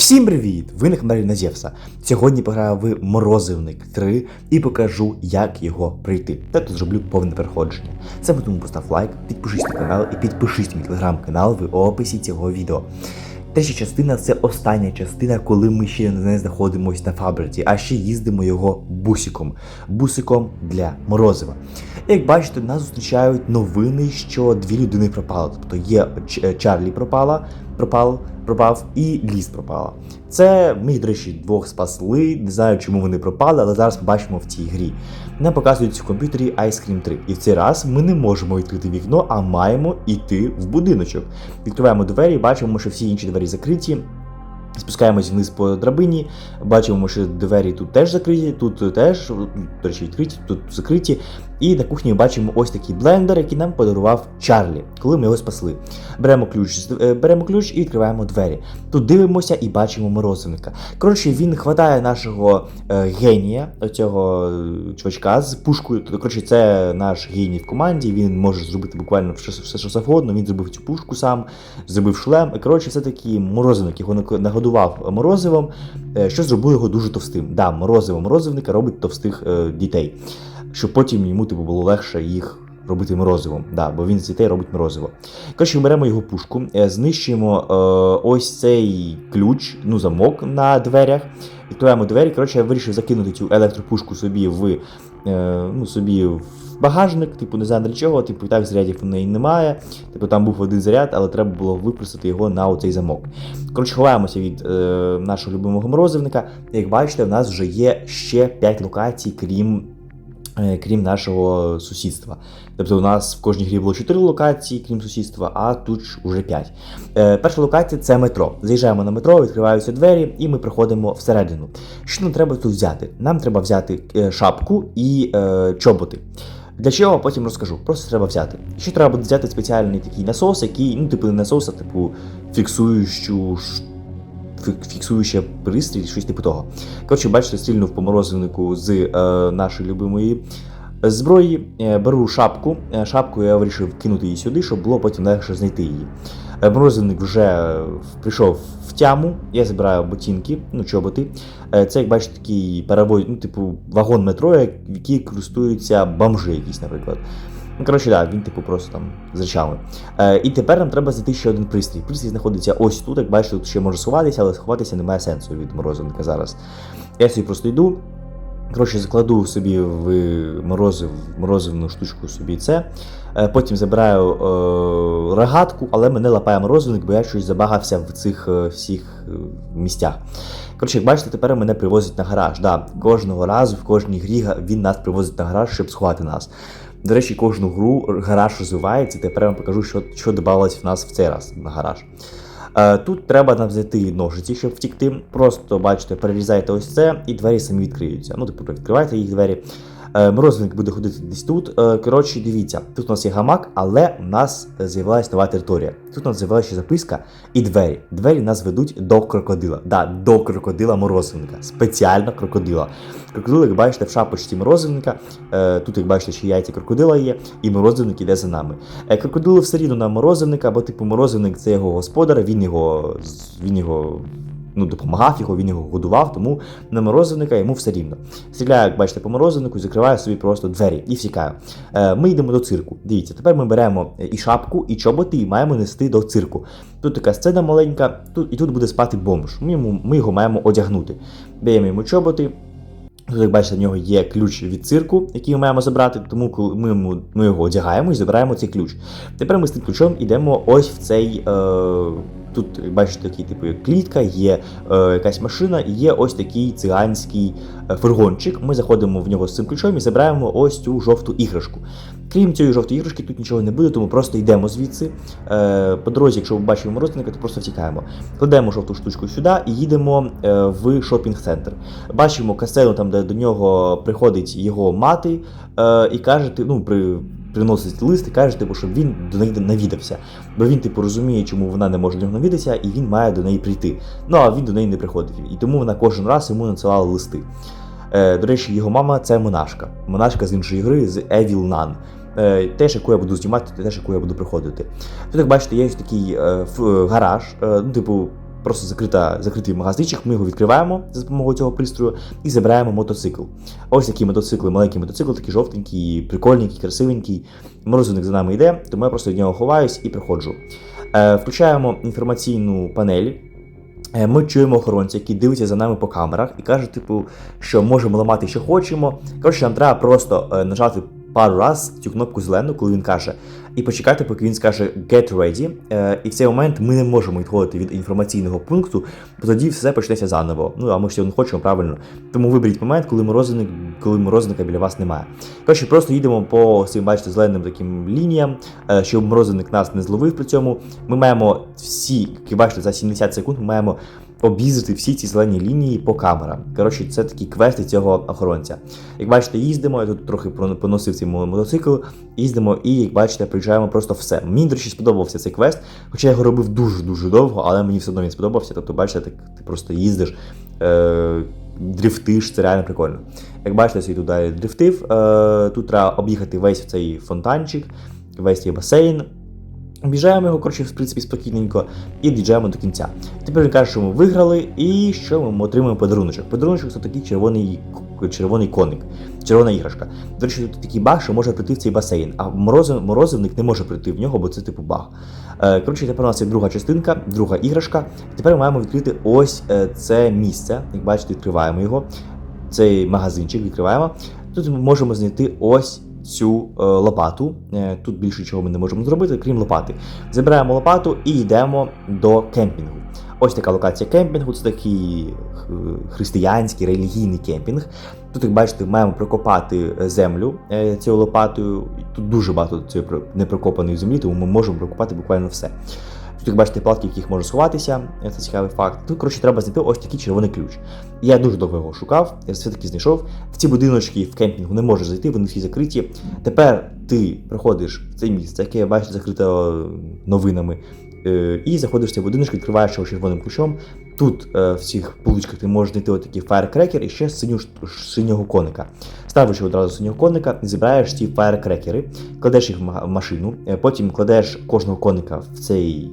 Всім привіт! Ви на каналі Назєвса. Сьогодні пограю в Морозивник 3 і покажу, як його пройти. Та тут зроблю повне переходження. Саме тому постав лайк, підпишись на канал і підпишись на мій телеграм-канал в описі цього відео. Третя частина це остання частина, коли ми ще не знаходимося на фабриці, а ще їздимо його бусиком. Бусиком для морозива. Як бачите, нас зустрічають новини, що дві людини пропали. Тобто є Чарлі пропала, пропав, пропав і Ліс пропала. Це ми, до речі, двох спасли. Не знаю, чому вони пропали, але зараз побачимо в цій грі. Нам показують в комп'ютері Ice Cream 3. І в цей раз ми не можемо відкрити вікно, а маємо йти в будиночок. Відкриваємо двері, бачимо, що всі інші двері закриті. Спускаємось вниз по драбині, бачимо, що двері тут теж закриті, тут теж, до речі, відкриті, тут закриті. І на кухні бачимо ось такий блендер, який нам подарував Чарлі, коли ми його спасли. Беремо ключ, е, беремо ключ і відкриваємо двері. Тут дивимося і бачимо морозивника. Коротше, він хватає нашого е, генія, цього е, чувачка з пушкою. Коротше, це наш геній в команді. Він може зробити буквально все, все що завгодно. Він зробив цю пушку сам, зробив шлем. Коротше, це такий морозивник, його нагодував морозивом, що зробило його дуже товстим. Да, морозиво морозивника робить товстих дітей, щоб потім йому типу, було легше їх. Робити морозивом, да, бо він з дітей робить морозиво. Коротше, беремо його пушку, е, знищуємо е, ось цей ключ, ну замок на дверях, відкриваємо двері. Коротше, я вирішив закинути цю електропушку собі в, е, ну, собі в багажник, типу, не знаю для чого, типу, і так зарядів в неї немає. Типу, там був один заряд, але треба було випросити його на оцей замок. Коротше, ховаємося від е, нашого любимого морозивника. Як бачите, в нас вже є ще 5 локацій, крім. Е, Крім нашого сусідства. Тобто у нас в кожній грі було 4 локації, крім сусідства, а тут ж уже 5. Е, перша локація це метро. Заїжджаємо на метро, відкриваються двері, і ми приходимо всередину. Що нам треба тут взяти? Нам треба взяти е, шапку і е, чоботи. Для чого потім розкажу. Просто треба взяти. Ще треба буде взяти спеціальний такий насос, який, ну, типу, не насос, а типу фіксуючу ш- фік- фіксуюче пристрій, щось типу того. Коротше, бачите, стрільнув по морозивнику з е, нашої любимої зброї. Е, беру шапку. Е, Шапку я вирішив кинути її сюди, щоб було потім легше знайти її. Е, Морозивник вже е, прийшов в тяму. Я збираю ботинки, ну чоботи. Е, Це, як бачите, такий перевой, ну, типу, вагон метро, який користуються бомжи якісь, наприклад. Ну, коротше, так, він, типу, просто там з речами. Е, і тепер нам треба знайти ще один пристрій. Пристрій знаходиться ось тут, як бачите, тут ще може сховатися, але сховатися немає сенсу від морозивника зараз. Я собі просто йду. Коротше, закладу собі в морозив, морозивну штучку собі це. Е, Потім забираю е, рогатку, але мене лапає морозивник, бо я щось забагався в цих е, всіх е, місцях. Коротше, як бачите, тепер мене привозять на гараж. Да, кожного разу в кожній грі він нас привозить на гараж, щоб сховати нас. До речі, кожну гру гараж розвивається. Тепер я вам покажу, що, що додавалось в нас в цей раз на гараж. Е, Тут треба нам взяти ножиці, щоб втікти. Просто бачите, перерізайте ось це, і двері самі відкриються. Ну, типу, відкривайте їх двері. Е, Морозник буде ходити десь тут. Е, Коротше, дивіться, тут у нас є гамак, але у нас з'явилася нова територія. Тут у нас з'явилася ще записка і двері. Двері нас ведуть до крокодила. Да, до крокодила морозивника. Спеціально крокодила. Крокодил, як бачите, в шапочці морозивника. Е, Тут, як бачите, ще яйця крокодила є, і морозивник іде за нами. Крокодил все рівно на морозивника, бо типу морозивник це його господар, він його він його. Ну, допомагав його, він його годував, тому на морозивника йому все рівно. Стріляю, як бачите, по морозивнику, закриваю собі просто двері і всікаю. Е, ми йдемо до цирку. Дивіться, тепер ми беремо і шапку, і чоботи, і маємо нести до цирку. Тут така сцена маленька, тут, і тут буде спати бомж. Ми, йому, ми його маємо одягнути. Даємо йому чоботи, як бачите, в нього є ключ від цирку, який ми маємо забрати, тому коли ми, ми його одягаємо і забираємо цей ключ. Тепер ми з тим ключом йдемо ось в цей. Е, тут, бачите, такий типу клітка, є е, якась машина і є ось такий циганський е, фургончик. Ми заходимо в нього з цим ключом і забираємо ось цю жовту іграшку. Крім цієї жовтої іграшки, тут нічого не буде, тому просто йдемо звідси. Е, по дорозі, якщо ми бачимо морозника, то просто втікаємо. Кладемо жовту штучку сюди і їдемо е, в шопінг-центр. Бачимо касцену, там, де до нього приходить його мати, е, і каже, ну, при, приносить лист і каже, типу, щоб він до неї навідався. Бо він, типу, розуміє, чому вона не може до нього навідатися, і він має до неї прийти. Ну, а він до неї не приходив. І тому вона кожен раз йому надсилала листи. Е, до речі, його мама це монашка. Монашка з іншої гри, з Evil Nun. Е, теж, яку я буду знімати, теж, яку я буду приходити. Тут, як бачите, є ось такий е, гараж, е, ну, типу, просто закрита, закритий магазинчик, ми його відкриваємо за допомогою цього пристрою і забираємо мотоцикл. Ось такі мотоцикли, маленький мотоцикл, такий жовтенький, прикольненький, красивенький. Морозивник за нами йде, тому я просто від нього ховаюсь і приходжу. Включаємо інформаційну панель. Ми чуємо охоронця, який дивиться за нами по камерах і каже, типу, що можемо ламати, що хочемо. Коротше, нам треба просто нажати пару раз цю кнопку зелену, коли він каже, і почекати, поки він скаже Get ready. Е, І в цей момент ми не можемо відходити від інформаційного пункту, бо тоді все почнеться заново. Ну а ми цього не хочемо правильно. Тому виберіть момент, коли морозивник, коли морозивника біля вас немає. Коротше, просто їдемо по цим, бачите, зеленим таким лініям, е, щоб морозивник нас не зловив при цьому. Ми маємо всі, бачите, за 70 секунд ми маємо об'їздити всі ці зелені лінії по камерам. Коротше, це такі квести цього охоронця. Як бачите, їздимо, я тут трохи поносив цей мо- мотоцикл, їздимо і, як бачите, приїжджаємо просто все. Мені, до речі, сподобався цей квест, хоча я його робив дуже-дуже довго, але мені все одно він сподобався. Тобто, бачите, так, ти просто їздиш, е- дрифтиш, це реально прикольно. Як бачите, собі тут дрифтив. Е- тут треба об'їхати весь цей фонтанчик, весь цей басейн. Об'їжджаємо його, коротше, в принципі, спокійненько і діджаємо до кінця. Тепер він каже, що ми виграли, і що ми отримуємо подаруночок. Подаруночок це такий червоний, червоний коник, червона іграшка. До речі, тут такий баг, що може прийти в цей басейн, а морозив, морозивник не може прийти в нього, бо це типу баг. Е, Коротше, тепер у нас є друга частинка, друга іграшка. Тепер ми маємо відкрити ось е, це місце. Як бачите, відкриваємо його. Цей магазинчик відкриваємо. Тут ми можемо знайти ось цю е, лопату. Е, тут більше чого ми не можемо зробити, крім лопати. Забираємо лопату і йдемо до кемпінгу. Ось така локація кемпінгу, це такий християнський релігійний кемпінг. Тут, як бачите, маємо прокопати землю е, цією лопатою. Тут дуже багато цієї про- непрокопаної землі, тому ми можемо прокопати буквально все. Тут, як бачите, платки, в яких можна сховатися, це цікавий факт. Тут, коротше, треба знайти ось такий червоний ключ. Я дуже довго його шукав, я все-таки знайшов. В ці будиночки в кемпінгу не можеш зайти, вони всі закриті. Тепер ти приходиш в це місце, яке бачите, закрите новинами, е, і заходиш в цей будиночок, відкриваєш його червоним ключом. Тут е, в цих поличках ти можеш знайти отакий фаєркрекер і ще синю, синього коника. Ставиш одразу синього коника, збираєш ці фаєркрекери, кладеш їх в машину, е, потім кладеш кожного коника в цей.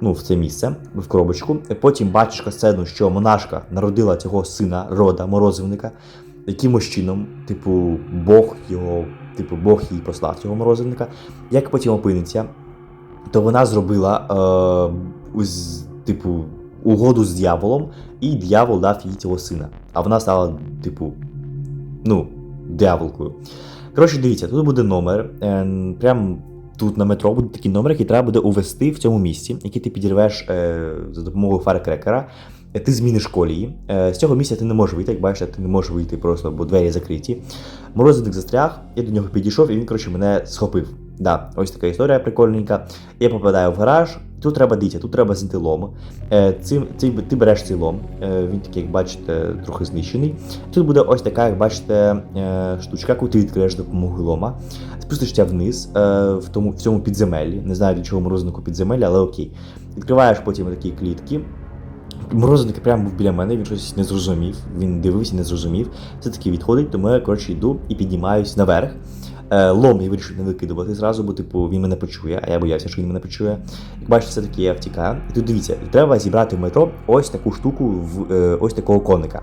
Ну, в це місце, в коробочку. Потім бачиш касцену, що монашка народила цього сина, рода, морозивника, якимось чином, типу, Бог його, типу, Бог їй послав цього морозивника. Як потім опиниться, то вона зробила е, уз- типу, угоду з дьяволом, і дьявол дав їй цього сина. А вона стала, типу, ну, дьяволкою. Коротше, дивіться, тут буде номер. Е, прям тут на метро буде такий номер, який треба буде увести в цьому місці, який ти підірвеш е, за допомогою фаєркрекера. Е, Ти зміниш колії. Е, з цього місця ти не можеш вийти, як бачите, ти не можеш вийти просто, бо двері закриті. Морозник застряг, я до нього підійшов, і він, коротше, мене схопив. Да, ось така історія прикольненька. Я попадаю в гараж. Тут треба дивіться, тут треба знайти лом. Е, цим, ти береш цей лом, е, він такий, як бачите, трохи знищений. Тут буде ось така, як бачите, е, штучка, яку ти відкриєш допомогою лома. Спустишся вниз в, тому, в цьому підземеллі. Не знаю, для чого морознику підземелля, але окей. Відкриваєш потім такі клітки. Морозник прямо був біля мене, він щось не зрозумів. Він дивився, не зрозумів. Все таки відходить, тому я коротше йду і піднімаюсь наверх. Е, лом я вирішив не викидувати зразу, бо типу він мене почує, а я боявся, що він мене почує. Як бачите, все таки я втікаю. І тут дивіться, треба зібрати в метро ось таку штуку, в е, ось такого коника.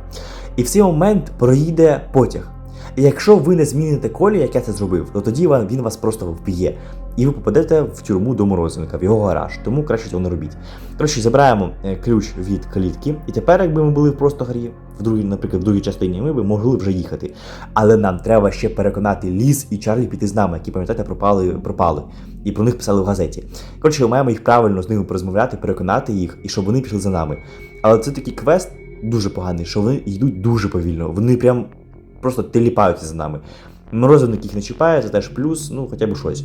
І в цей момент проїде потяг. І якщо ви не зміните колі, як я це зробив, то тоді він вас просто вб'є. І ви попадете в тюрму до морозивника, в його гараж. Тому краще цього не робіть. Коротше, забираємо е, ключ від калітки, і тепер, якби ми були в просто грі, в другій, наприклад, в другій частині, ми б могли вже їхати. Але нам треба ще переконати Ліз і Чарлі піти з нами, які, пам'ятаєте, пропали, пропали. І про них писали в газеті. Коротше, ми маємо їх правильно з ними порозмовляти, переконати їх, і щоб вони пішли за нами. Але це такий квест дуже поганий, що вони йдуть дуже повільно. Вони прям просто теліпаються за нами. Морозивник їх не чіпає, це теж плюс, ну хоча б щось.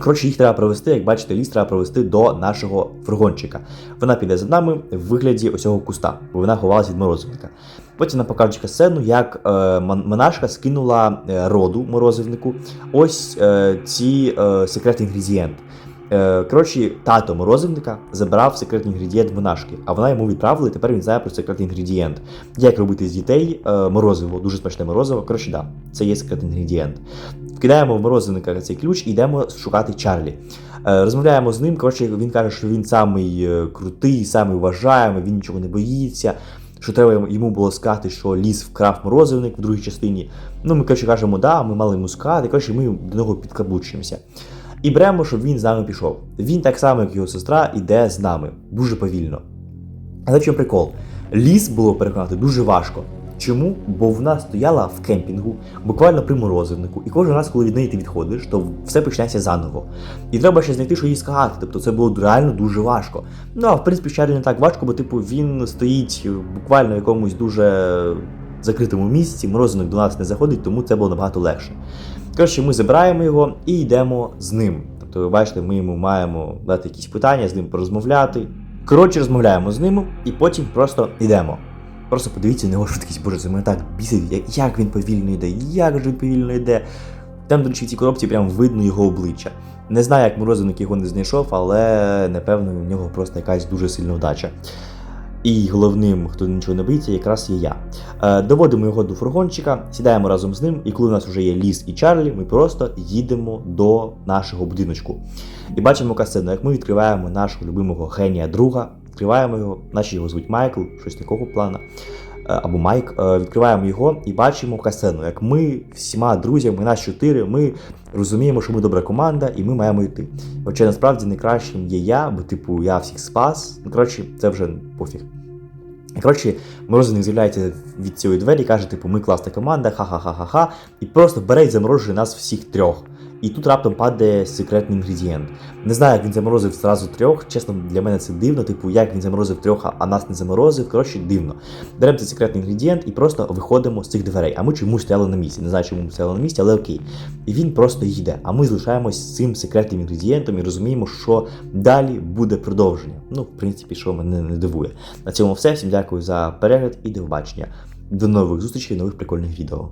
Коротше, їх треба провести, як бачите, ліс треба провести до нашого фургончика. Вона піде за нами в вигляді ось цього куста, бо вона ховалася від морозивника. Потім нам покажуть сцену, як е, монашка скинула е, роду морозивнику ось е, ці е, секретний інгредієнт. Е, коротше, тато морозивника забрав секретний інгредієнт монашки, а вона йому відправила, і тепер він знає про секретний інгредієнт. Як робити з дітей е, морозиво, дуже смачне морозиво. Коротше, да, це є секретний інгредієнт. Вкидаємо в морозивника цей ключ і йдемо шукати Чарлі. Е, Розмовляємо з ним. Коротше, він каже, що він самий е, крутий, самий вважаємий, він нічого не боїться. Що треба йому- було сказати, що ліс вкрав морозивник в другій частині. Ну, ми коротше, кажемо, да, ми мали йому сказати, коротше, ми до нього підкаблучуємося. І беремо, щоб він з нами пішов. Він так само, як його сестра, іде з нами дуже повільно. Але чому прикол? Ліс було переконати дуже важко. Чому? Бо вона стояла в кемпінгу, буквально при морозивнику, і кожен раз, коли від неї ти відходиш, то все почнеться заново. І треба ще знайти, що їй сказати. Тобто це було реально дуже важко. Ну а в принципі, Чарлі не так важко, бо типу він стоїть буквально в якомусь дуже закритому місці, морозивник до нас не заходить, тому це було набагато легше. Коротше, ми забираємо його і йдемо з ним. Тобто, ви бачите, ми йому маємо дати якісь питання, з ним порозмовляти. Коротше, розмовляємо з ним і потім просто йдемо. Просто подивіться на його швидкість, боже, це мене так бісить, як, він повільно йде, як же він повільно йде. Там, до речі, в цій коробці прям видно його обличчя. Не знаю, як морозивник його не знайшов, але напевно в нього просто якась дуже сильна вдача. І головним, хто нічого не боїться, якраз є я. Е, доводимо його до фургончика, сідаємо разом з ним, і коли у нас вже є Ліс і Чарлі, ми просто їдемо до нашого будиночку. І бачимо касцену, як ми відкриваємо нашого любимого генія друга, відкриваємо його, наче його звуть Майкл, щось такого плана. е, Або Майк, Е, відкриваємо його і бачимо касцену, як ми всіма друзями, нас чотири, ми розуміємо, що ми добра команда і ми маємо йти. Хоча насправді найкращим є я, бо типу я всіх спас. Ну коротше, це вже пофіг. Коротше, Морозивник з'являється від цієї двері, і каже, типу, ми класна команда, ха-ха-ха-ха-ха, і просто бере і заморожує нас всіх трьох. І тут раптом падає секретний інгредієнт. Не знаю, як він заморозив зразу трьох. Чесно, для мене це дивно. Типу, як він заморозив трьох, а- нас не заморозив. Коротше, дивно. Беремо цей секретний інгредієнт і просто виходимо з цих дверей. А ми чомусь стояли на місці. Не знаю, чому ми стояли на місці, але окей. І він просто йде. А ми залишаємось з цим секретним інгредієнтом і розуміємо, що далі буде продовження. Ну, в принципі, що мене не дивує. На цьому все. Всім дякую за перегляд і до побачення. До нових зустрічей, нових прикольних відео.